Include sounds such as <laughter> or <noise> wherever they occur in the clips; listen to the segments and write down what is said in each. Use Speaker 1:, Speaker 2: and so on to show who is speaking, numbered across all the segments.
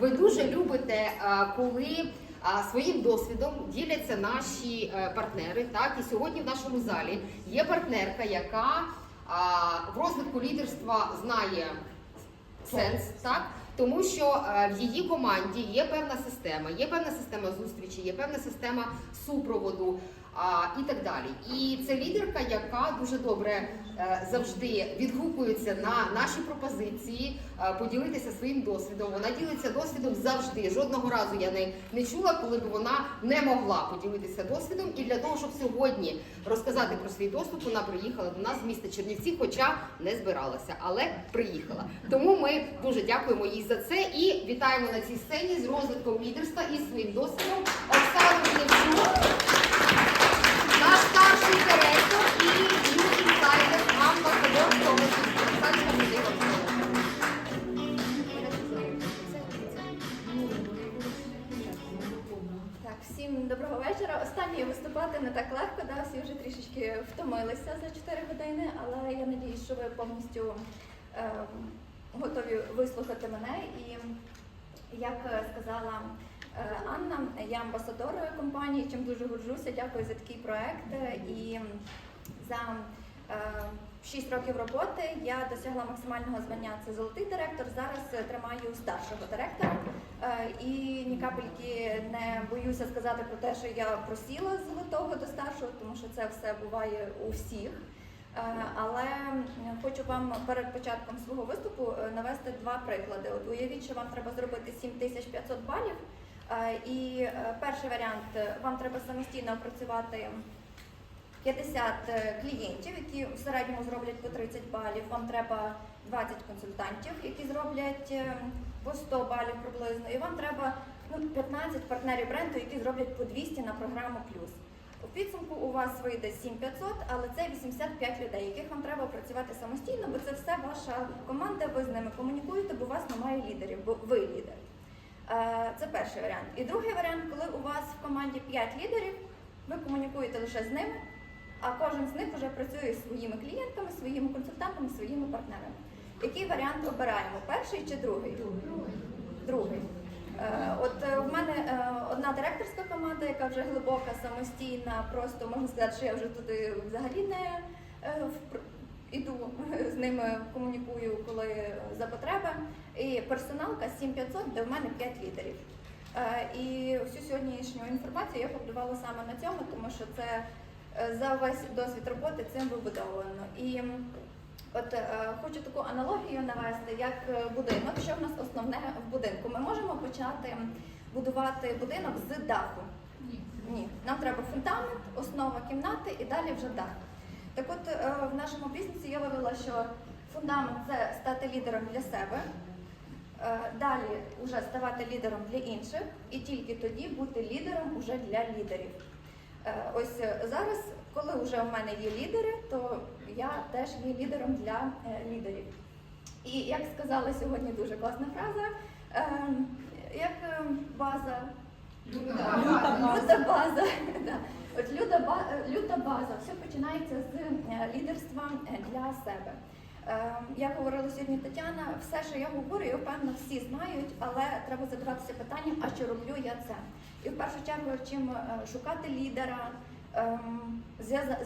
Speaker 1: Ви дуже любите, е, коли е, своїм досвідом діляться наші е, партнери. Так і сьогодні в нашому залі є партнерка, яка в розвитку лідерства знає сенс, так тому що в її команді є певна система, є певна система зустрічі, є певна система супроводу. А, І так далі, і це лідерка, яка дуже добре е, завжди відгукується на наші пропозиції, е, поділитися своїм досвідом. Вона ділиться досвідом завжди. Жодного разу я не, не чула, коли б вона не могла поділитися досвідом. І для того, щоб сьогодні розказати про свій досвід, вона приїхала до нас з міста Чернівці, хоча не збиралася, але приїхала. Тому ми дуже дякуємо їй за це і вітаємо на цій сцені з розвитком лідерства і своїм досвідом Оксану наш
Speaker 2: всім доброго вечора. Останньою виступати не так легко, всі вже трішечки втомилися за 4 години, але я надіюсь, що ви повністю е, готові вислухати мене. І як сказала Анна, я амбасадор компанії, чим дуже горджуся. Дякую за такий проект. Е, І за е, 6 років роботи я досягла максимального звання. Це золотий директор. Зараз е, тримаю старшого директора. Е, І ні капельки не боюся сказати про те, що я просіла золотого до старшого, тому що це все буває у всіх. Е, Але хочу вам перед початком свого виступу е, навести два приклади. От уявіть, що вам треба зробити 7500 балів. Е, І е, перший варіант е, вам треба самостійно опрацювати 50 клієнтів, які в середньому зроблять по 30 балів. Вам треба 20 консультантів, які зроблять по 100 балів приблизно. І вам треба ну, 15 партнерів бренду, які зроблять по 200 на програму плюс. У підсумку у вас вийде 7500, але це 85 людей, яких вам треба працювати самостійно, бо це все ваша команда, ви з ними комунікуєте, бо у вас немає лідерів, бо ви лідер. Е, Це перший варіант. І другий варіант, коли у вас в команді 5 лідерів, ви комунікуєте лише з ними, а кожен з них вже працює зі своїми клієнтами, своїми консультантами, своїми партнерами. Який варіант обираємо? Перший чи другий? Другий. Е, От е, в мене е, одна директорська команда, яка вже глибока, самостійна, просто можна сказати, що я вже туди взагалі не е, іду <laughs> з ними комунікую, коли за потреби. І персоналка 7500, де в мене 5 лідерів. Е, І всю сьогоднішню інформацію я побудувала саме на цьому, тому що це е, за весь досвід роботи цим вибудовано. І от е, хочу таку аналогію навести, як будинок. Що в нас основне в будинку? Ми можемо почати будувати будинок з даху. Ні, нам треба фундамент, основа кімнати і далі вже дах. Так от е, в нашому бізнесі я вивела, що фундамент це стати лідером для себе. Е, Далі вже ставати лідером для інших, і тільки тоді бути лідером уже для лідерів. Е, Ось зараз, коли вже в мене є лідери, то я теж є лідером для лідерів. І як сказала сьогодні дуже класна фраза, е, як е, база Люта база. <laughs> От люта, ба- е, люта база. Все починається з е, лідерства е, для себе. Е, Я говорила сьогодні Тетяна, все, що я говорю, я впевнена, всі знають, але треба задаватися питанням, а чи роблю я це? І в першу чергу, чим шукати лідера, ем,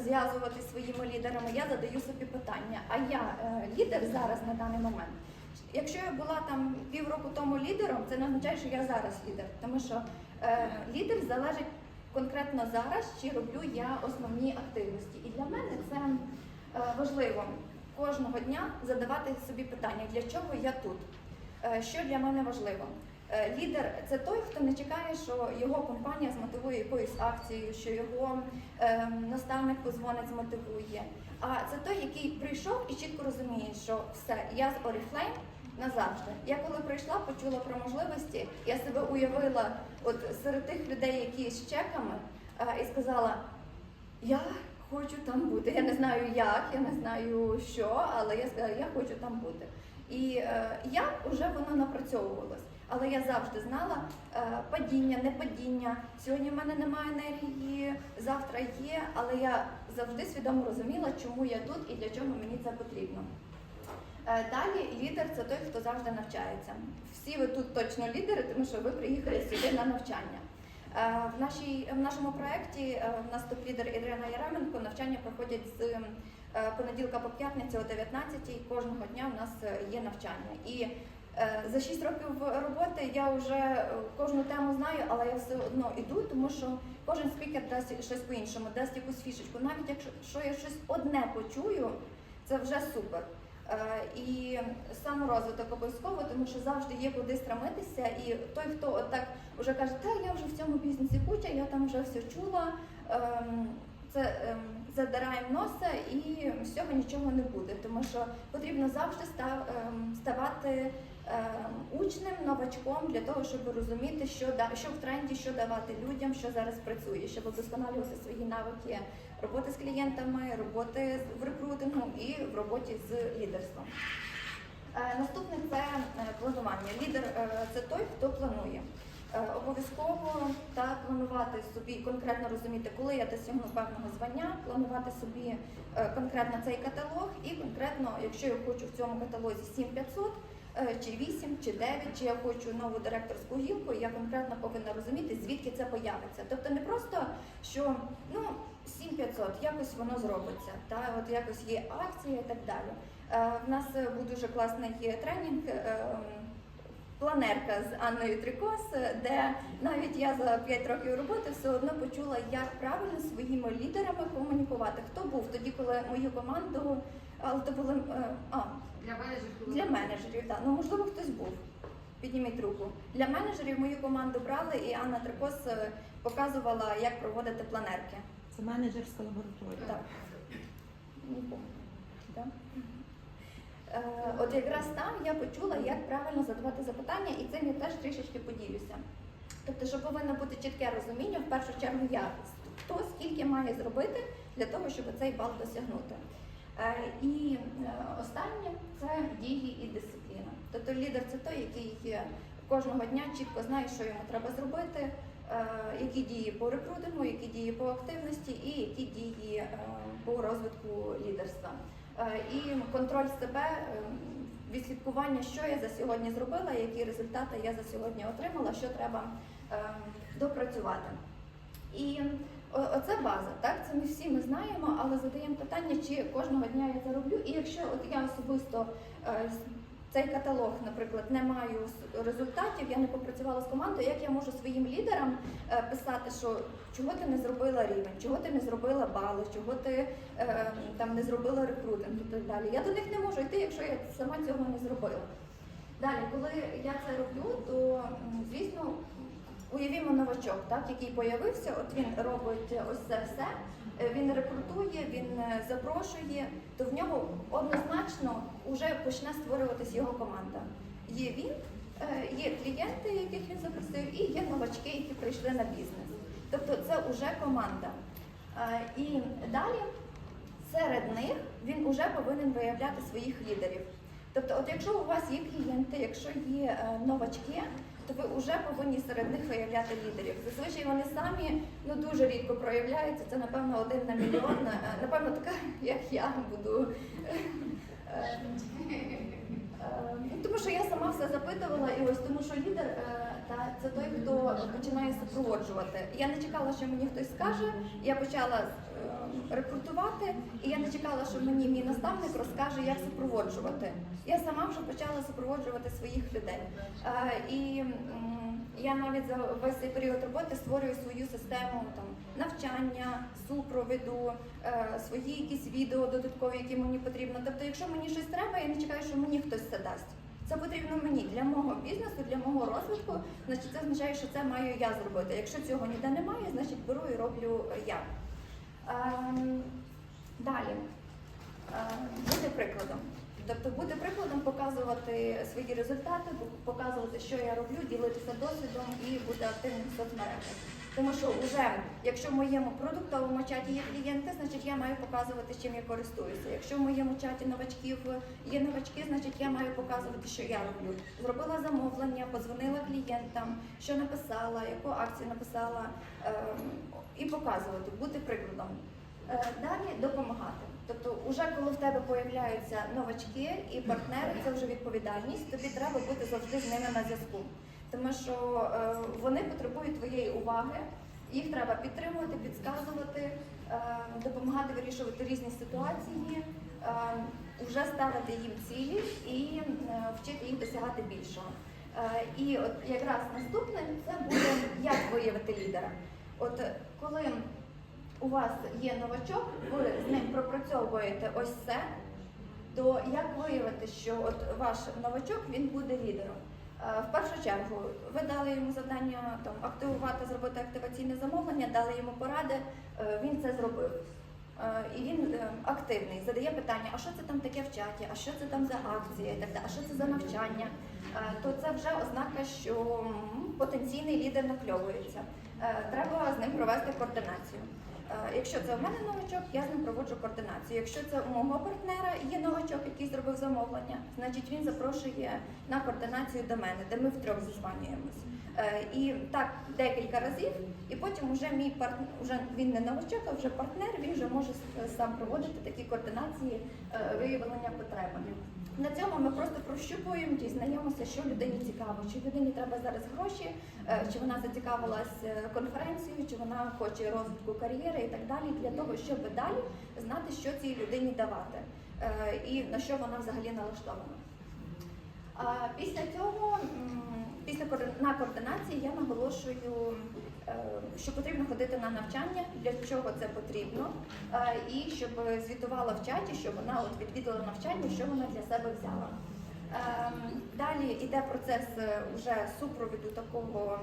Speaker 2: зв'язувати своїми лідерами, я задаю собі питання, а я лідер зараз на даний момент? Якщо я була там півроку тому лідером, це не означає, що я зараз лідер, тому що лідер залежить конкретно зараз, чи роблю я основні активності. І для мене це е, важливо кожного дня задавати собі питання, для чого я тут, Е, що для мене важливо. Е, Лідер це той, хто не чекає, що його компанія змотивує якоюсь акцією, що його е, наставник позвонить, змотивує. А це той, який прийшов і чітко розуміє, що все, я з Oriflame назавжди. Я коли прийшла, почула про можливості, я себе уявила от серед тих людей, які з чеками, е, і сказала: я хочу там бути. Я не знаю як, я не знаю що, але я сказала, я хочу там бути. І е, як вже воно напрацьовувалось. Але я завжди знала е, падіння, не падіння. Сьогодні в мене немає енергії, завтра є, але я завжди свідомо розуміла, чому я тут і для чого мені це потрібно. Е, Далі лідер це той, хто завжди навчається. Всі ви тут точно лідери, тому що ви приїхали сюди на навчання. Е, В, нашій, в нашому проєкті е, в нас топ-лідер Ірина Яременко навчання проходять з понеділка по п'ятницю о 19-й. Кожного дня у нас є навчання. І за 6 років роботи я вже кожну тему знаю, але я все одно іду, тому що кожен спікер дасть щось по-іншому, дасть якусь фішечку. Навіть якщо що я щось одне почую, це вже супер. Е, І саморозвиток обов'язково, тому що завжди є куди стремитися. І той, хто отак вже каже, та я вже в цьому бізнесі куча, я там вже все чула. ем, Це ем, задираємо носа і з цього нічого не буде, тому що потрібно завжди ем, ставати ем, учнем, новачком для того, щоб розуміти, що да що в тренді, що давати людям, що зараз працює, щоб вдосконалювати свої навики роботи з клієнтами, роботи в рекрутингу і в роботі з лідерством. Е, Наступне це е, планування. Лідер е, це той, хто планує. Обов'язково та планувати собі, конкретно розуміти, коли я досягну певного звання, планувати собі конкретно цей каталог і конкретно, якщо я хочу в цьому каталозі 7500, е, чи 8, чи 9, чи я хочу нову директорську гілку, я конкретно повинна розуміти, звідки це появиться. Тобто не просто, що ну 7500, якось воно зробиться, та от якось є акція і так далі. Е, В нас був дуже класний тренінг. е, Планерка з Анною Трикос, де навіть я за 5 років роботи все одно почула, як правильно своїми лідерами комунікувати. Хто був тоді, коли мою команду, але то були е, а,
Speaker 1: Для менеджерів
Speaker 2: для менеджерів, так. Ну можливо, хтось був. Підніміть руку. Для менеджерів мою команду брали, і Анна Трикос показувала, як проводити планерки.
Speaker 3: Це менеджерська лабораторія.
Speaker 2: Так. Да? Е, От якраз там я почула, як правильно задавати запитання, і цим я теж трішечки поділюся. Тобто, що повинно бути чітке розуміння, в першу чергу я хто скільки має зробити для того, щоб цей бал досягнути. Е, І е, останнє це дії і дисципліна. Тобто лідер це той, який кожного дня чітко знає, що йому треба зробити, які дії по рекрутингу, які дії по активності і які дії е, по розвитку лідерства. Е, І контроль себе, е, відслідкування, що я за сьогодні зробила, які результати я за сьогодні отримала, що треба е, допрацювати. І оце база, так? Це ми всі ми знаємо, але задаємо питання, чи кожного дня я це роблю. І якщо от я особисто е, цей каталог, наприклад, не маю результатів, я не попрацювала з командою, як я можу своїм лідерам е, писати, що чого ти не зробила рівень, чого ти не зробила бали, чого ти е, там не зробила рекрутинг і так далі. Я до них не можу йти, якщо я сама цього не зробила. Далі, коли я це роблю, то звісно. Уявімо новачок, так, який появився, от він робить ось це все, е, він рекрутує, він е, запрошує, то в нього однозначно вже почне створюватись його команда. Є він, е, є клієнти, яких він запросив, і є новачки, які прийшли на бізнес. Тобто це вже команда. І далі серед них він вже повинен виявляти своїх лідерів. Тобто, от якщо у вас є клієнти, якщо є новачки, то ви вже повинні серед них виявляти лідерів. Зазвичай вони самі ну дуже рідко проявляються. Це напевно один на мільйон. Е, Напевно, така як я буду. е, е, Тому що я сама все запитувала, і ось тому, що лідер та це той, хто починає супроводжувати. Я не чекала, що мені хтось скаже. Я почала рекрутувати, і я не чекала, що мені мій наставник розкаже, як супроводжувати. Я сама вже почала супроводжувати своїх людей. Е, І я навіть за весь цей період роботи створюю свою систему там навчання, супровіду, е, свої якісь відео додаткові, які мені потрібно. Тобто, якщо мені щось треба, я не чекаю, що мені хтось це дасть. Це потрібно мені для мого бізнесу, для мого розвитку. Значить, це означає, що це маю я зробити. Якщо цього ніде немає, значить беру і роблю я. Ем, далі. буде прикладом. Тобто буде прикладом, показувати свої результати, показувати, що я роблю, ділитися досвідом і бути активним в соцмережах. Тому що вже, якщо в моєму продуктовому чаті є клієнти, значить я маю показувати, чим я користуюся. Якщо в моєму чаті новачків є новачки, значить я маю показувати, що я роблю. Зробила замовлення, подзвонила клієнтам, що написала, яку акцію написала, ем, і показувати, бути прикладом. Е, Далі допомагати. Тобто, уже коли в тебе появляються новачки і партнери, це вже відповідальність. Тобі треба бути завжди з ними на зв'язку, тому що е, вони потребують твоєї уваги. Їх треба підтримувати, підказувати, е, допомагати вирішувати різні ситуації, е, вже ставити їм цілі і е, вчити їх досягати більшого. Е, І от якраз наступне це буде як виявити лідера. От е, коли у вас є новачок, ви з ним пропрацьовуєте ось це, то як виявити, що от ваш новачок він буде лідером? Е, В першу чергу ви дали йому завдання там активувати, зробити активаційне замовлення, дали йому поради, е, він це зробив. Е, І він активний, задає питання, а що це там таке в чаті, а що це там за акція а що це за навчання, то це вже ознака, що потенційний лідер накльовується. Треба з ним провести координацію. Е, Якщо це в мене новачок, я з ним проводжу координацію. Якщо це у мого партнера є новачок, який зробив замовлення, значить він запрошує на координацію до мене, де ми втрьох зізванюємось. Е, І так декілька разів, і потім вже мій партнер, вже він не новачок, а вже партнер, він вже може сам проводити такі координації е, виявлення потреби. На цьому ми просто прощупуємо, дізнаємося, що людині цікаво, чи людині треба зараз гроші, е, чи вона зацікавилась е, конференцією, чи вона хоче розвитку кар'єри і так далі, для того, щоб далі знати, що цій людині давати і на що вона взагалі налаштована. Після цього, після на координації, я наголошую, що потрібно ходити на навчання, для чого це потрібно, е, і щоб звітувала в чаті, що вона от відвідала навчання, що вона для себе взяла. Ем, Далі йде процес е, вже супровіду такого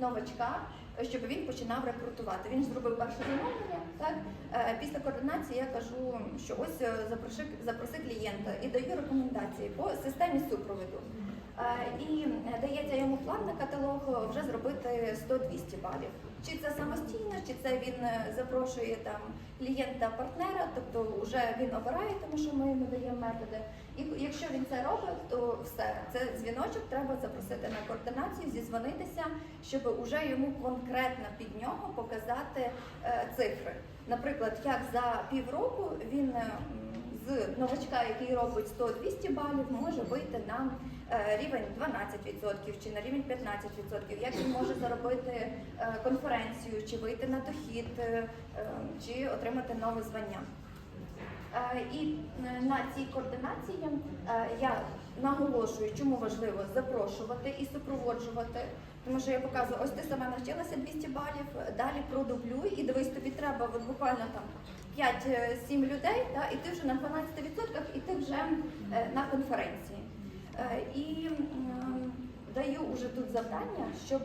Speaker 2: новачка, е, щоб він починав рекрутувати. Він зробив перше замовлення. Так Е, після координації я кажу, що ось е, запроси, запроси клієнта і даю рекомендації по системі супроводу. Е, І е, дається йому план на каталог вже зробити 100-200 балів. Чи це самостійно, чи це він е, запрошує там клієнта-партнера, тобто вже він обирає, тому що ми йому даємо методи. І якщо він це робить, то все, це дзвіночок треба запросити на координацію, зізвонитися, щоб уже йому конкретно під нього показати цифри. Наприклад, як за півроку він з новачка, який робить 100-200 балів, може вийти на е, рівень 12% чи на рівень 15%, як він може заробити е, конференцію, чи вийти на дохід, е, чи отримати нове звання. Е, І е, на цій координації е, я наголошую, чому важливо запрошувати і супроводжувати. Тому що я показую, ось ти сама навчилася 200 балів, далі продублюй і дивись, тобі треба от буквально там 5-7 людей, та, і ти вже на 12% і ти вже на конференції. І даю уже тут завдання, щоб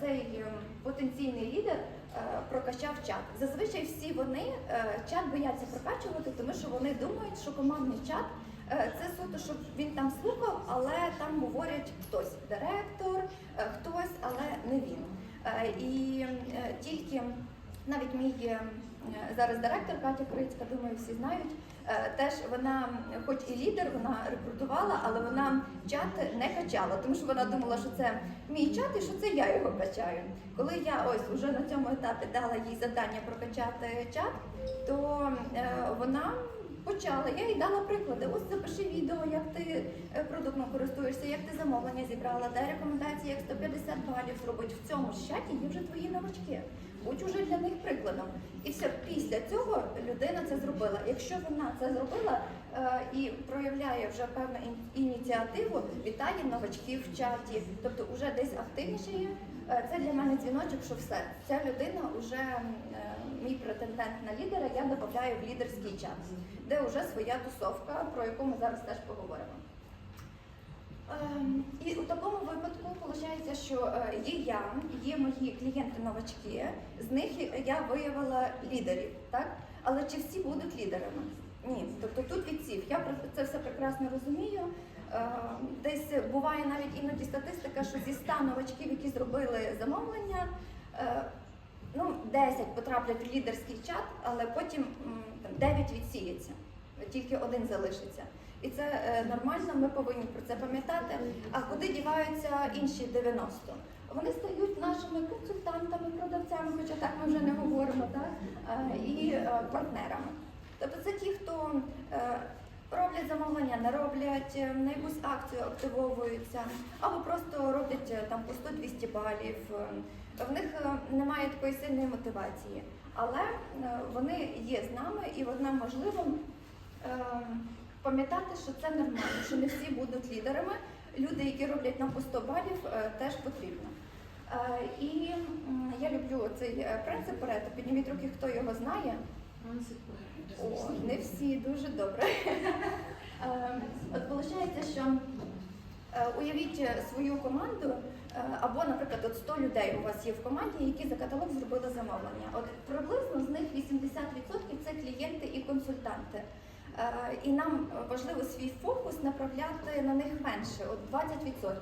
Speaker 2: цей потенційний лідер прокачав чат. Зазвичай всі вони е, чат бояться прокачувати, тому що вони думають, що командний чат е, це суто, щоб він там слухав, але там говорять хтось директор, е, хтось, але не він. Е, І е, тільки навіть мій е, зараз директор Катя Крицька, думаю, всі знають. е, Теж вона, хоч і лідер, вона рекрутувала, але вона чат не качала, тому що вона думала, що це мій чат і що це я його качаю. Коли я ось уже на цьому етапі дала їй завдання прокачати чат, то е, вона почала. Я їй дала приклади. Ось запиши відео, як ти е, продуктом користуєшся, як ти замовлення зібрала, дай рекомендації, як 150 балів зробити. В цьому чаті є вже твої новачки. Будь уже для них прикладом. І все після цього людина це зробила. Якщо вона це зробила е, і проявляє вже певну ініціативу, вітає новачків в чаті, тобто вже десь активніше є. е, Це для мене дзвіночок, що все. Ця людина вже е, мій претендент на лідера, я додаю в лідерський чат, де вже своя тусовка, про яку ми зараз теж поговоримо. Ем, І у такому випадку виходить, що е, є я, є мої клієнти-новачки, з них я виявила лідерів, так? Але чи всі будуть лідерами? Ні. Тобто тут відсів. Я це все прекрасно розумію. Е, Десь буває навіть іноді статистика, що зі 100 новачків, які зробили замовлення, е, ну, 10 потраплять в лідерський чат, але потім там, 9 відсіється, тільки один залишиться. І це е, нормально, ми повинні про це пам'ятати. А куди діваються інші 90? Вони стають нашими консультантами, продавцями, хоча так ми вже не говоримо, так? Е, і е, партнерами. Тобто це ті, хто е, роблять замовлення, не роблять, е, на якусь акцію активовуються, або просто роблять е, там по 100-200 балів. В них е, немає такої сильної мотивації, але е, вони є з нами, і нам важливо е, пам'ятати, що це нормально, що не всі будуть лідерами. Люди, які роблять нам по 100 балів, теж потрібно. І я люблю цей принцип Парето. Підніміть руки, хто його знає. О, не всі, дуже добре. От виходить, що уявіть свою команду, або, наприклад, от 100 людей у вас є в команді, які за каталог зробили замовлення. От приблизно з них 80% це клієнти і консультанти. Е, І нам важливо свій фокус направляти на них менше, от 20%.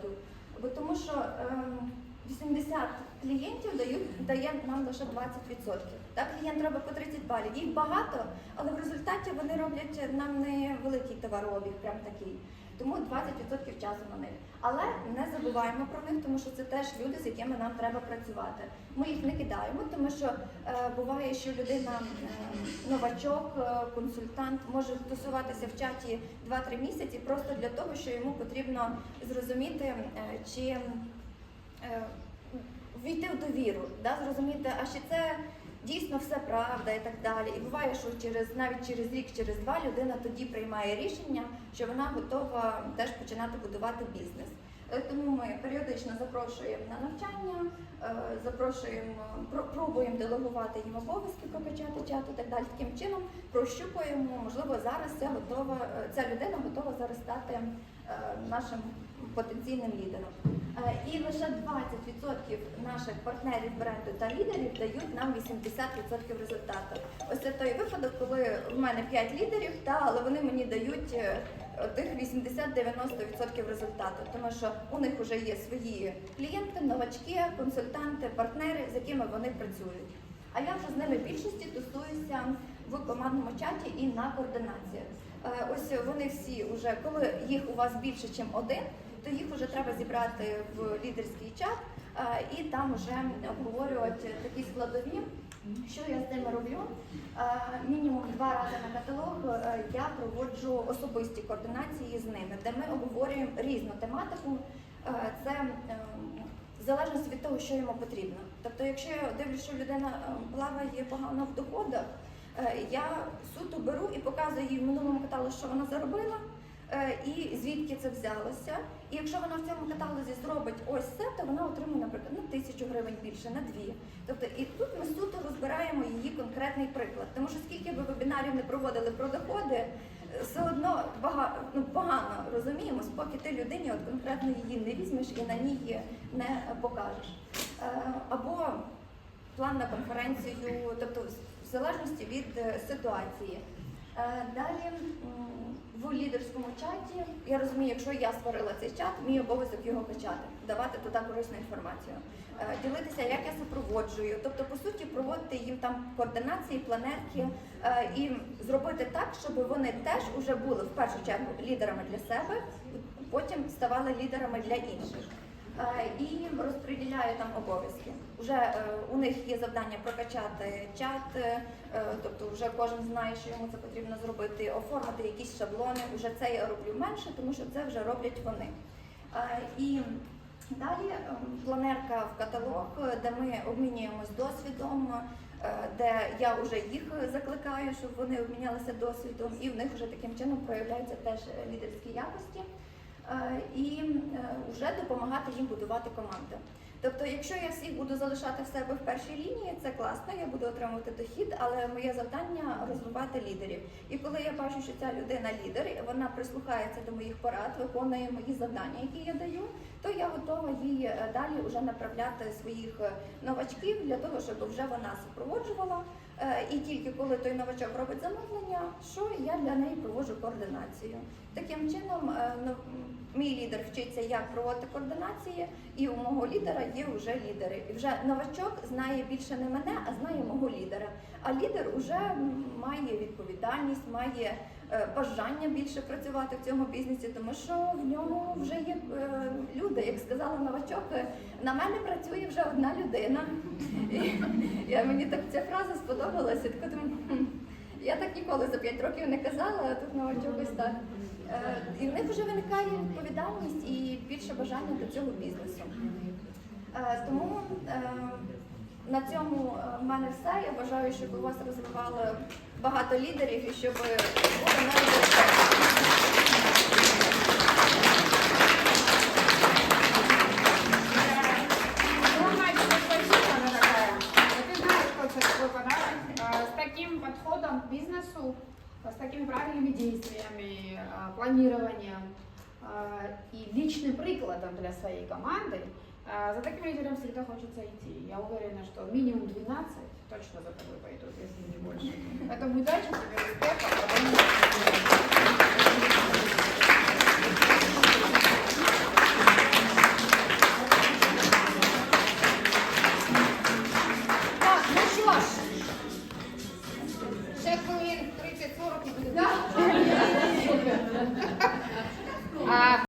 Speaker 2: Бо тому що ем, 80 клієнтів дають, дає нам лише 20%. Так, клієнт треба по 30 балів. Їх багато, але в результаті вони роблять нам не великий товарообіг, прям такий. Тому 20% часу на них. Але не забуваємо про них, тому що це теж люди, з якими нам треба працювати. Ми їх не кидаємо, тому що е, буває, що людина е, новачок, е, консультант може тусуватися в чаті 2-3 місяці просто для того, що йому потрібно зрозуміти, е, чи е, війти в довіру, да, зрозуміти, а чи це дійсно все правда і так далі. І буває, що через навіть через рік, через два людина тоді приймає рішення, що вона готова теж починати будувати бізнес. Е, Тому ми періодично запрошуємо на навчання, е, запрошуємо, про- пробуємо делегувати їм обов'язки, прокачати чат і так далі. Таким чином прощупуємо, можливо, зараз ця готова, е, ця людина готова зараз стати нашим потенційним лідером. Е, І лише 20% наших партнерів бренду та лідерів дають нам 80% результату. Ось це той випадок, коли в мене 5 лідерів, та, але вони мені дають е, тих 80-90% результату, тому що у них вже є свої клієнти, новачки, консультанти, партнери, з якими вони працюють. А я вже з ними більшості тусуюся в командному чаті і на координаціях. Е, Ось вони всі вже, коли їх у вас більше, ніж один, то їх вже треба зібрати в лідерський чат е, і там вже обговорювати такі складові. Що я з ними роблю? Е, Мінімум два рази на каталог е, я проводжу особисті координації з ними, де ми обговорюємо різну тематику. Це ем, в залежності від того, що йому потрібно. Тобто, якщо я дивлюсь, що людина плаває погано в доходах, я суто беру і показую їй в минулому каталозі, що вона заробила. Е, І звідки це взялося. І якщо вона в цьому каталозі зробить ось це, то вона отримує, наприклад, на тисячу гривень більше, на дві. Тобто, і тут ми суто розбираємо її конкретний приклад. Тому що скільки би вебінарів не проводили про доходи, е, все одно ну, погано розуміємо, поки ти людині от конкретно її не візьмеш і на ній не покажеш. Е, Або план на конференцію, тобто в залежності від ситуації. Далі в лідерському чаті. Я розумію, якщо я створила цей чат, мій обов'язок його качати, давати туди корисну інформацію, Е, ділитися, як я супроводжую, тобто по суті проводити їм там координації, планерки е, і зробити так, щоб вони теж уже були в першу чергу лідерами для себе, потім ставали лідерами для інших. Е, і розподіляю там обов'язки. Уже е, у них є завдання прокачати чат, е, тобто вже кожен знає, що йому це потрібно зробити, оформити якісь шаблони. Уже це я роблю менше, тому що це вже роблять вони. І далі планерка в каталог, де ми обмінюємось досвідом. Де я вже їх закликаю, щоб вони обмінялися досвідом, і в них вже таким чином проявляються теж лідерські якості. Е, і вже допомагати їм будувати команду. Тобто, якщо я всіх буду залишати в себе в першій лінії, це класно, я буду отримувати дохід, але моє завдання розвивати лідерів. І коли я бачу, що ця людина лідер, вона прислухається до моїх порад, виконує мої завдання, які я даю, то я готова їй е, далі вже направляти своїх е, новачків для того, щоб вже вона супроводжувала. Е, І тільки коли той новачок робить замовлення, що я для неї проводжу координацію. Таким чином, е, мій лідер вчиться, як проводити координації, і у мого лідера є вже лідери. І вже новачок знає більше не мене, а знає мого лідера. А лідер вже має відповідальність, має бажання більше працювати в цьому бізнесі, тому що в ньому вже є е, люди. Як сказала новачок, е, на мене працює вже одна людина. І, мені так ця фраза сподобалася. Думаю, Я так ніколи за 5 років не казала, а тут на чогось так. Е, І в них вже виникає відповідальність і більше бажання до цього бізнесу. Е, Тому е, на цьому е, в мене все. Я бажаю, щоб у вас розвивали багато лідерів і щоб були навіть.
Speaker 4: Огромное тебе спасибо, дорогая. Вот Ты знаешь, что это такой подарок. А, С таким подходом к бизнесу, с такими правильными действиями, а, планированием а, и личным прикладом для своей команды, а, за таким лидером всегда хочется идти. Я уверена, что минимум 12 точно за тобой пойдут, если не больше. Поэтому удачи тебе, успехов. а